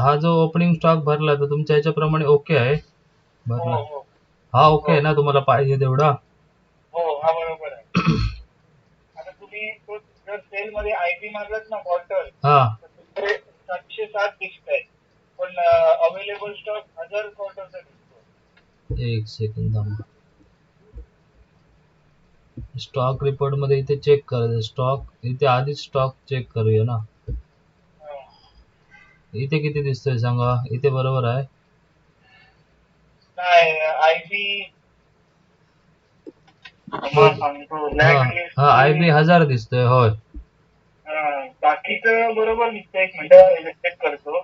हा जो opening stock भरला तर तुमच्या ह्याच्याप्रमाणे ओके आहे? हो भरला. हो हा. ओके आहे ना तुम्हाला पाहिजे तेवढा? हो हा बरोबर आहे. आता तुम्ही तो जर सेल मध्ये आयपी मारलात ना हा. तुमचे सातशे सात दिसत आहेत. पण अवेलेबल स्टॉक हजार क्वार्टरचा दिसतो एक सेकंद थांबा. स्टॉक रिपोर्टमध्ये इथे चेक करायचं स्टॉक इथे आधीच स्टॉक चेक करूया ना. हा. इथे किती दिसतोय सांगा? इथे बरोबर आहे. नाही आयबी सांगतो हा. आय बी हजार दिसतोय होय. बाकीचं बरोबर दिसतं एक मिनिट चेक करतो.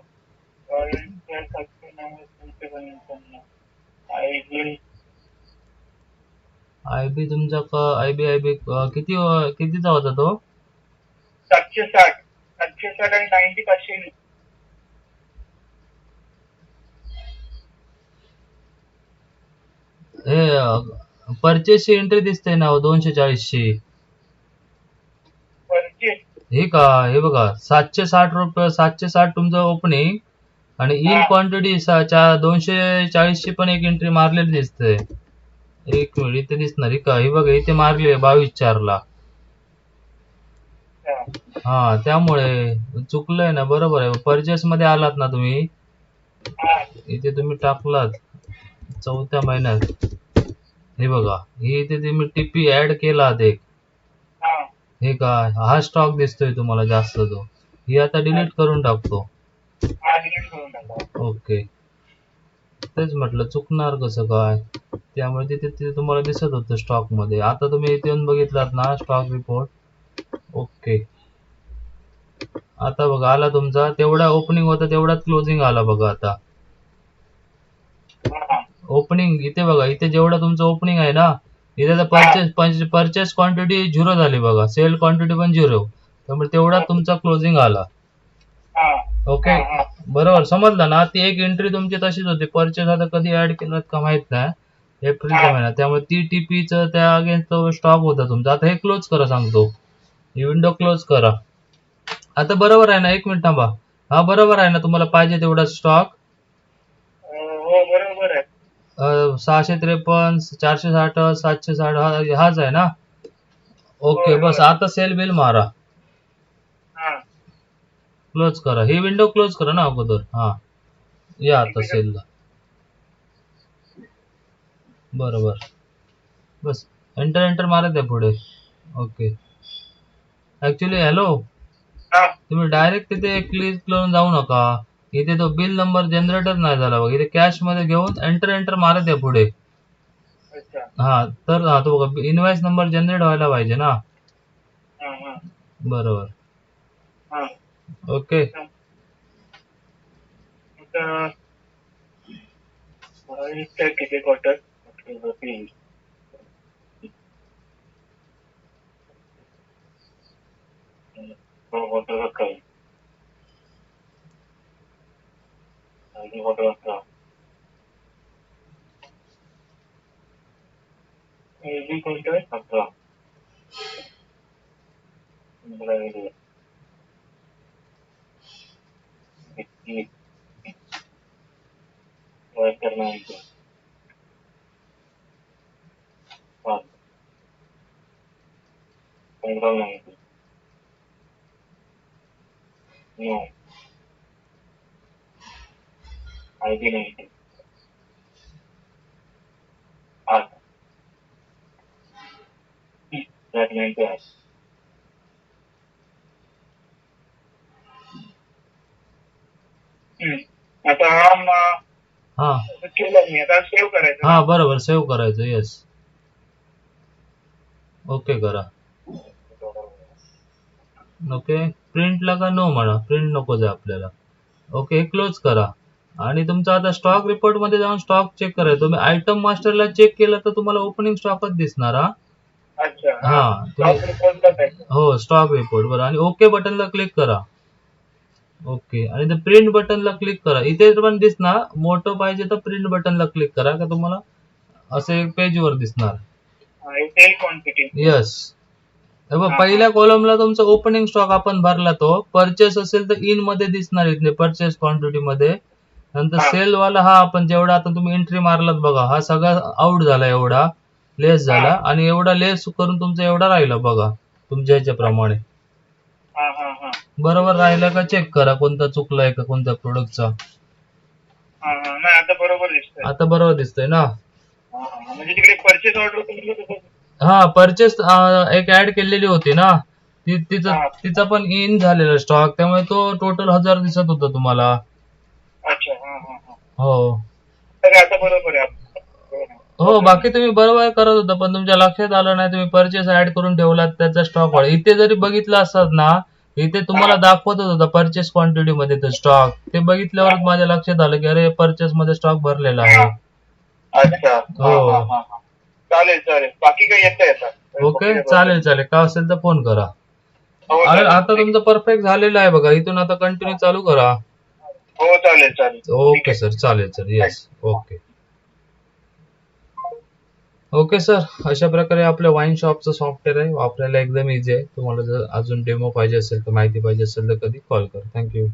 आयबी आय बी तुमचा आय बी आय बी किती कितीचा होता तो? सातशे साठ. सातशे साठ आणि नाईन्टी पाचशे. हे परचेसची एंट्री दिसते ना हो, दोनशे चाळीसची. हे का हे बघा सातशे साठ रुपये सातशे साठ तुमचं ओपनिंग आणि इन. क्वांटिटी दोनशे चाळीसची पण एक एंट्री मारलेली दिसते. एक मिनिट इथे दिसणार ही का? हे बघा इथे मारली आहे बावीस चारला. हा. त्यामुळे चुकलंय ना बरोबर आहे. परचेस मध्ये आलात ना तुम्ही? इथे तुम्ही टाकलात. चौथ्या महिन्यात. हे बघा हे इथे तुम्ही टीपी ऍड केलात एक. हा. हे का हा स्टॉक दिसतोय तुम्हाला जास्त तो. ही आता डिलीट करून टाकतो. ओके. तेच म्हटलं चुकणार कसं काय? त्यामुळे तिथे तिथे तुम्हाला दिसत होतं स्टॉकमध्ये. आता तुम्ही इथे येऊन बघितलात ना स्टॉक रिपोर्ट ओके. आता बघा आला तुमचा. तेवढा ओपनिंग होता तेवढाच क्लोजिंग आला बघा आता. ओपनिंग इथे बघा इथे जेवढं तुमचं ओपनिंग आहे ना इथे तर परचेस परचेस क्वांटिटी झिरो झाली बघा. सेल क्वांटिटी पण झिरो त्यामुळे तेवढा तुमचा क्लोजिंग आला. ओके बरोबर. समजलं ना? ती एक एंट्री तुमची तशीच होती. परचेस आता कधी ऍड केलं का माहीत नाही. एप्रिलच्या महिन्यात. त्यामुळे ती टीपीच त्या अगेन्स्ट स्टॉक होता तुमचा. आता हे क्लोज करा सांगतो. ही विंडो क्लोज करा. आता बरोबर आहे ना? एक मिनिट थांबा. हा बरोबर आहे ना? तुम्हाला पाहिजे तेवढा स्टॉक हो बरोबर आहे. सहाशे त्रेपन्न चारशे साठ सातशे साठ हा हाच आहे ना? ओके बस. आता सेल बिल मारा. हा. क्लोज करा. ही विंडो क्लोज करा ना अगोदर. हा. या आता सेलला. बरोबर. बस. एंटर एंटर मारत आहे पुढे. ओके. ऍक्च्युली हॅलो तुम्ही डायरेक्ट तिथे क्लिक करून जाऊ नका. इथे तो बिल नंबर जनरेटर नाही झाला बघा. इथे कॅशमध्ये घेऊन एंटर एंटर मारत आहे पुढे. हा तर हा तो बघा इनवाइस नंबर जनरेट व्हायला पाहिजे ना? हा हा बरोबर हा ओके आता इथे किती क्वार्टर तीन क्वार्टर अकरा आणि क्वार्टर अकरा एबी क्वार्टर अकरा पंधरा वेगळे एकतीस क्वार्टर नाईन्टी पाच पंधरा नाईन्टी नऊ आय टी नाईन्टी आठ त्यात नाईन्टी आठ हम्म. आता हा म- हा. केलं मी. आता सेव्ह करायचं. हा बरोबर. सेव्ह करायचं. येस ओके करा. ओके प्रिंटला का नो म्हणा? प्रिंट नकोच आहे आपल्याला. ओके क्लोज करा. आणि तुमचा आता स्टॉक रिपोर्टमध्ये जाऊन स्टॉक चेक करायचं. तुम्ही आयटम मास्टरला चेक केलं तर तुम्हाला ओपनिंग स्टॉकच दिसणार हा. अच्छा. हा हो स्टॉक रिपोर्ट बरं. आणि ओके बटनला क्लिक करा. ओके आणि ते प्रिंट बटनला क्लिक करा. इथे पण दिसणार. मोठं पाहिजे तर प्रिंट बटनला क्लिक करा का तुम्हाला असे पेज वर दिसणार. यस पहिल्या कॉलमला तुमचा ओपनिंग स्टॉक आपण भरला तो. परचेस असेल तर इनमध्ये दिसणार इथे परचेस क्वांटिटी मध्ये. नंतर. सेल वाला हा आपण जेवढा आता तुम्ही एंट्री मारलात बघा हा सगळा आउट झाला एवढा लेस झाला. आणि एवढा लेस करून तुमचा एवढा राहिला बघा तुमच्या ह्याच्याप्रमाणे. हा हा हा. बरोबर राहिला का चेक करा कोणता चुकलाय का कोणत्या प्रोडक्टचा आता बरोबर दिसतंय. आता बरोबर दिसतंय ना? हा. म्हणजे तिकडे परचेस ऑर्डर हा परचेस एक ऍड केलेली होती ना? ती तिचा. तिचा पण इन झालेला स्टॉक त्यामुळे तो टोटल हजार दिसत होता तुम्हाला. हा. तर आता बरोबर आहे. हो बाकी तुम्ही बरोबर करत होता पण तुमच्या लक्षात आलं नाही तुम्ही परचेस ऍड करून ठेवलात त्याचा स्टॉक वाढ इथे जरी बघितलं असतात ना इथे तुम्हाला दाखवतच होता परचेस क्वांटिटी मध्ये तो स्टॉक ते बघितल्यावरच माझ्या लक्षात आलं की अरे परचेस मध्ये स्टॉक भरलेला आहे. अच्छा. हा, हो. हा, हा, हा. चालेल चालेल. बाकी काही येतं येतं. ओके चालेल चालेल. काय असेल तर फोन करा. हो अरे चालेल. आता तुमचं परफेक्ट झालेलं आहे बघा. इथून आता कंटिन्यू चालू करा. हो चालेल चालेल. ओके. सर चालेल sir. Yes okay. Okay sir. अशा प्रकारे आपल्या वाईन शॉपचं सॉफ्टवेअर आहे. वापरायला एकदम इझी आहे. तुम्हाला जर अजून डेमो पाहिजे असेल तर माहिती पाहिजे असेल तर कधी कॉल करा. थँक्यू